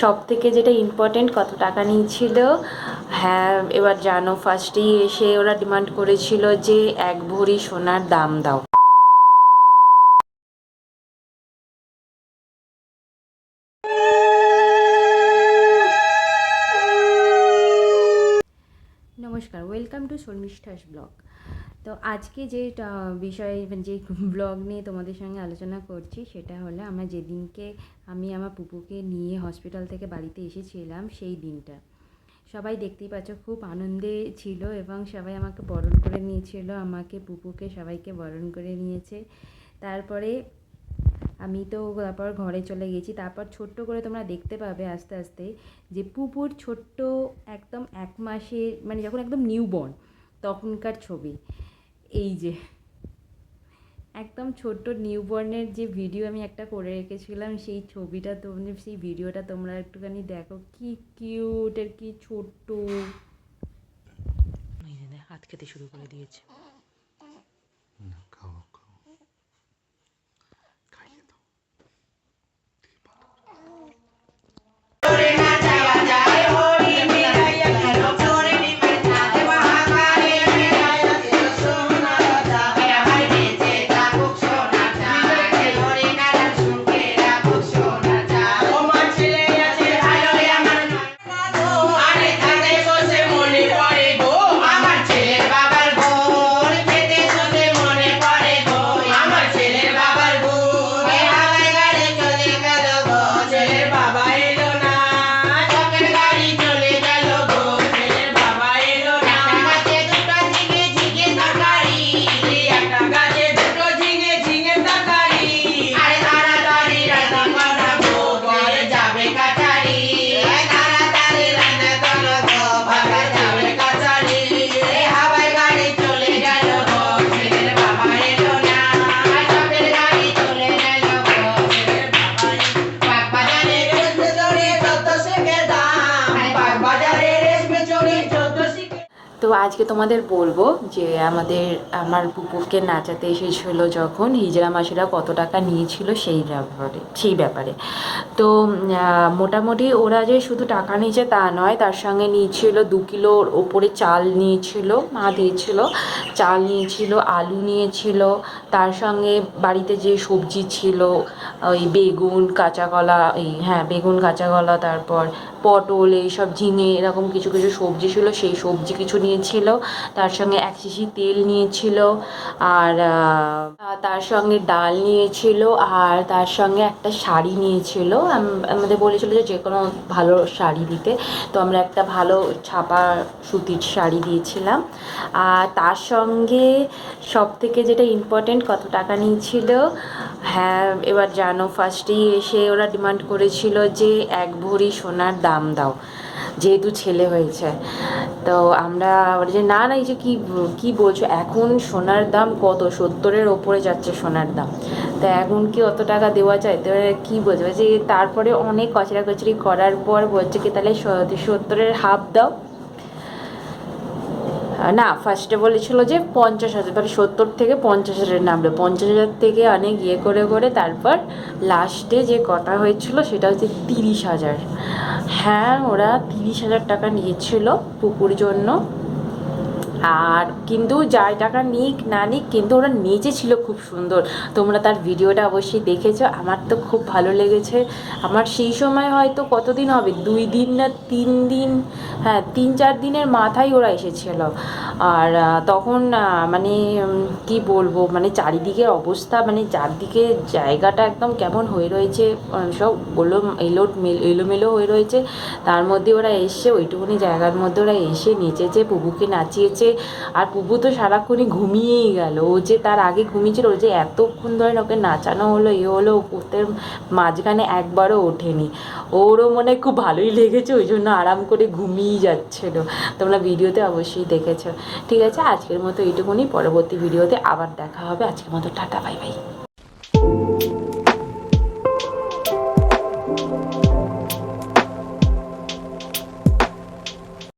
সব থেকে যেটা ইম্পর্টেন্ট কত টাকা নিয়েছিল? হ্যাঁ এবার জানো ফার্স্টেই এসে ওরা ডিমান্ড করেছিল যে এক ভরি সোনার দাম দাও। নমস্কার ওয়েলকাম টু শর্মিষ্ঠাস ব্লগ। তো আজকে যে বিষয়ে মানে যে ব্লগ নিয়ে তোমাদের সঙ্গে আলোচনা করছি, সেটা হলো আমরা যেদিনকে আমি আমার পুপুকে নিয়ে হসপিটাল থেকে বাড়িতে এসেছিলাম, সেই দিনটা। সবাই দেখতেই পাচ্ছ খুব আনন্দে ছিল এবং সবাই আমাকে বরণ করে নিয়েছিল। আমাকে, পুপুকে সবাইকে বরণ করে নিয়েছে। তারপরে আমি তো তারপর ঘরে চলে গেছি। তারপর ছোট্ট করে তোমরা দেখতে পাবে আস্তে আস্তে যে, পুপুর ছোট্ট একদম এক মাসের মানে যখন একদম নিউবর্ন তখনকার ছবি। এই যে, একদম ছোট্ট নিউবর্নের যে ভিডিও আমি একটা করে রেখেছিলাম, সেই ছবিটা তোমরা সেই ভিডিওটা তোমরা একটুখানি দেখো, কি কিউট আর কি ছোট্ট। হাত খেতে শুরু করে দিয়েছে। তো আজকে তোমাদের বলব যে আমাদের, আমার পুকুরকে নাচাতে এসেছিল যখন, হিজড়া মাসিরা কত টাকা নিয়েছিল সেই ব্যাপারে সেই ব্যাপারে। তো মোটামুটি ওরা যে শুধু টাকা নিয়েছে তা নয়, তার সঙ্গে নিয়েছিল দু কিলোর ওপরে চাল নিয়েছিল, মা দিয়েছিল, চাল নিয়েছিল, আলু নিয়েছিল, তার সঙ্গে বাড়িতে যে সবজি ছিল, ওই বেগুন, কাঁচা কলা, এই হ্যাঁ বেগুন, কাঁচা কলা, তারপর পটল, এইসব, ঝিঙে, এরকম কিছু কিছু সবজি ছিল, সেই সবজি কিছু নিয়েছিল, তার সঙ্গে এক শিশি তেল নিয়েছিল আর তার সঙ্গে ডাল নিয়েছিল আর তার সঙ্গে একটা শাড়ি নিয়েছিল। আমাদের বলেছিল যে যে কোনো ভালো শাড়ি দিতে। তো আমরা একটা ভালো ছাপা সুতির শাড়ি দিয়েছিলাম। আর তার সঙ্গে সব থেকে যেটা ইম্পর্টেন্ট কত টাকা নিয়েছিল? হ্যাঁ এবার জানো ফার্স্টেই এসে ওরা ডিমান্ড করেছিল যে এক ভরি সোনার দাম দাও। যেহেতু ছেলে হয়েছে। তো আমরা যে, না না, এই যে কী কী বলছো? এখন সোনার দাম কত? সত্তরের ওপরে যাচ্ছে সোনার দাম। তা এখন কি অত টাকা দেওয়া যায়? তো কি বলছে? যে তারপরে অনেক কচরা কচরি করার পর বলছে কি, তাহলে সত্তরের হাফ দাও। না ফার্স্টে বলেছিল যে পঞ্চাশ হাজার মানে সত্তর থেকে পঞ্চাশ হাজার নামলো পঞ্চাশ হাজার থেকে অনেক ইয়ে করে করে তারপর লাস্টে যে কটা হয়েছিল সেটা হচ্ছে তিরিশ হাজার। হ্যাঁ ওরা তিরিশ হাজার টাকা নিয়েছিল পুকুর জন্য। আর কিন্তু যাই টাকা নিক, না নিক, কিন্তু ওরা নেচেছিল খুব সুন্দর। তোমরা তার ভিডিওটা অবশ্যই দেখেছ, আমার তো খুব ভালো লেগেছে। আমার সেই সময় হয়তো কতদিন হবে? দুই দিন না তিন দিন? হ্যাঁ তিন চার দিনের মাথায় ওরা এসেছিল। আর তখন মানে কি বলব? মানে চারিদিকের অবস্থা মানে চারদিকে জায়গাটা একদম কেমন হয়ে রয়েছে সব গোলো এলো এলোমেলো হয়ে রয়েছে। তার মধ্যে ওরা এসে ওইটুকুনি জায়গার মধ্যে ওরা এসে নেচেছে, পুবুকে নাচিয়েছে। আর পুবু তো সারাক্ষণই ঘুমিয়েই গেল। ও যে তার আগে ঘুমিয়েছিল, ও যে এতক্ষণ ধরে ওকে নাচানো হলো, এ হলো ওদের মাঝখানে একবারও ওঠেনি। ওরও মনে খুব ভালোই লেগেছে, ওই জন্য আরাম করে ঘুমিয়েই যাচ্ছিল। তোমরা ভিডিওতে অবশ্যই দেখেছ। ঠিক আছে, আজকের মতো এইটুকুনি। পরবর্তী ভিডিওতে আবার দেখা হবে। আজকের মতো টাটা, বাই বাই।